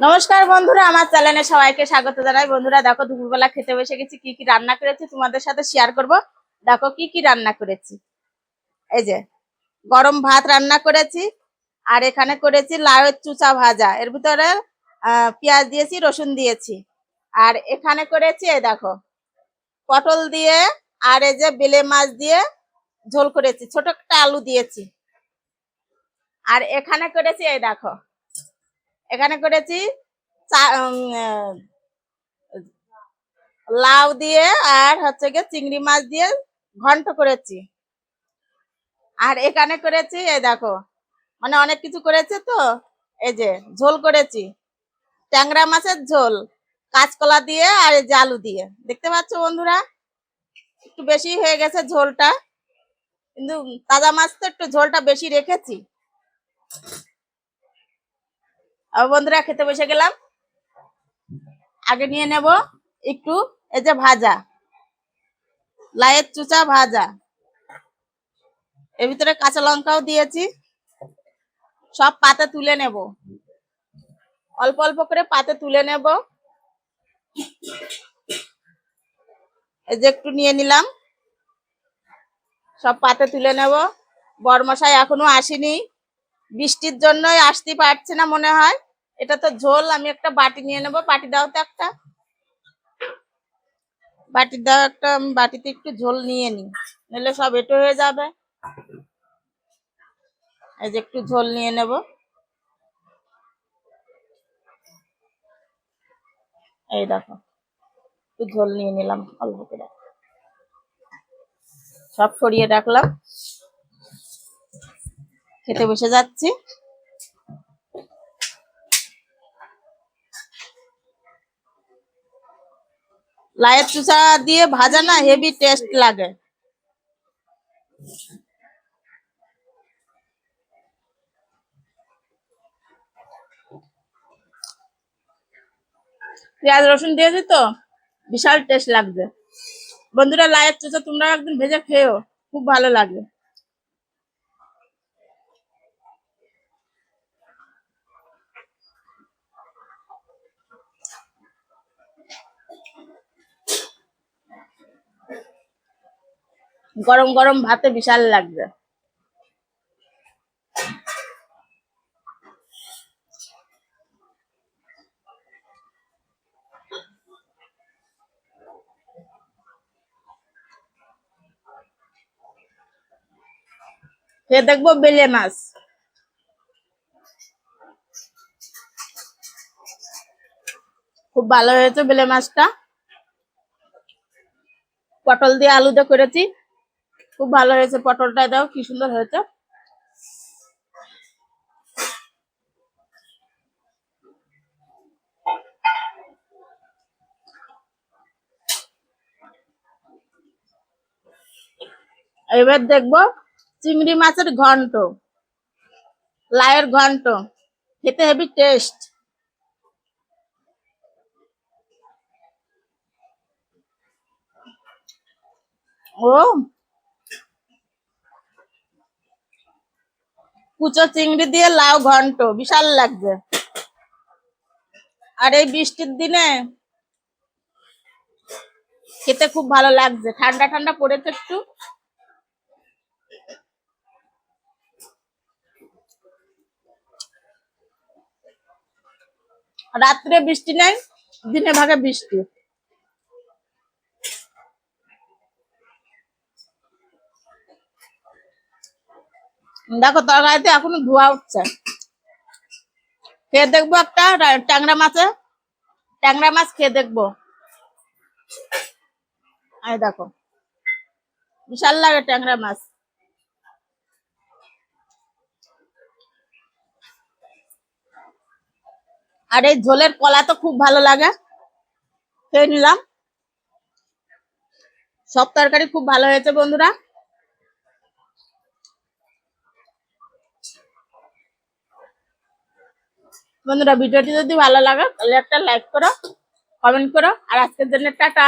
নমস্কার বন্ধুরা, আমার চ্যানেলে সবাইকে স্বাগত জানাই। বন্ধুরা, দেখো দুপুরবেলা খেতে বসে গেছি, কি কি রান্না করেছি তোমাদের সাথে শেয়ার করব। দেখো কি কি রান্না করেছি। এই যে, গরম ভাত রান্না করেছি, আর এখানে করেছি লাউয়ের চুচা ভাজা। এর ভিতরে পেঁয়াজ দিয়েছি, রসুন দিয়েছি। আর এখানে করেছি, এই দেখো, পটল দিয়ে, আর এই যে বেলে মাছ দিয়ে ঝোল করেছি। ছোট একটা আলু দিয়েছি। আর এখানে করেছি, এই দেখো এখানে করেছি লাউ দিয়ে আর হচ্ছে গিয়ে চিংড়ি মাছ দিয়ে ঘন্ট করেছি। আর এখানে করেছি, এই দেখো মানে অনেক কিছু করেছে তো, এই যে ঝোল করেছি। ট্যাংরা মাছের ঝোল, কাঁচকলা দিয়ে আর এই আলু দিয়ে। দেখতে পাচ্ছ বন্ধুরা? একটু বেশি হয়ে গেছে ঝোলটা, কিন্তু তাজা মাছ তো একটু ঝোলটা বেশি রেখেছি। বন্ধুরা, খেতে বসে গেলাম। আগে নিয়ে নেব একটু, এই যে ভাজা, লাইয়ের চুচা ভাজা। এর ভিতরে কাঁচা লঙ্কাও দিয়েছি। সব পাতে তুলে নেব। অল্প অল্প করে পাতে তুলে নেব। এই যে একটু নিয়ে নিলাম। সব পাতে তুলে নেব। বরমশাই এখনও আসেনি। বৃষ্টির জন্যই আসতে পারছে না মনে হয়। এটা তো ঝোল, আমি একটা বাটি নিয়ে নেব। বাটি দাও তো একটা। বাটি দাও একটা বাটিতে একটু ঝোল নিয়ে নিই। নিলে সব এটো হয়ে যাবে। এই যে একটু ঝোল নিয়ে নেব। এই দেখো, একটু ঝোল নিয়ে নিলাম অল্প করে। সব সরিয়ে রাখলাম। খেতে বসে যাচ্ছি। লায়ের চুষা দিয়ে ভাজা না হেভি টেস্ট লাগে। পেঁয়াজ, রসুন দিয়েছি তো, বিশাল টেস্ট লাগবে। বন্ধুরা লায়ের চুষা তোমরা একদিন ভেজে খেয়েও খুব ভালো লাগে। গরম গরম ভাতে বিশাল লাগবে। দেখব বেলে মাছ। খুব ভালো হয়েছে বেলে মাছটা। পটল দিয়ে আলু দিয়ে করেছি। খুব ভালো হয়েছে, পটলটা দাও, কি সুন্দর হয়েছে। এবার দেখব চিংড়ি মাছের ঘন্ট লায়ের ঘন্ট, খেতে হেবি টেস্ট ও কুচো চিংড়ি দিয়ে লাউ ঘন্ট, বিশাল লাগছে। আর এই বৃষ্টির দিনে খেতে খুব ভালো লাগছে। ঠান্ডা ঠান্ডা পড়েছে একটু। রাত্রে বৃষ্টি নেই, দিনে ভাগে বৃষ্টি। দেখো তরকারিতে এখনও ধোয়া উঠছে। খেয়ে দেখব একটা ট্যাংরা মাছে ট্যাংরা মাছ খেয়ে দেখব। এই দেখো। বিশাল লাগে ট্যাংরা মাছ। আর এই ঝোলের কলা তো খুব ভালো লাগে। খেয়ে নিলাম। সব তরকারি খুব ভালো হয়েছে বন্ধুরা। বন্ধুরা, ভিডিওটি যদি ভালো লাগে, তাহলে একটা লাইক করো কমেন্ট করো, আর আজকের জন্য টাটা।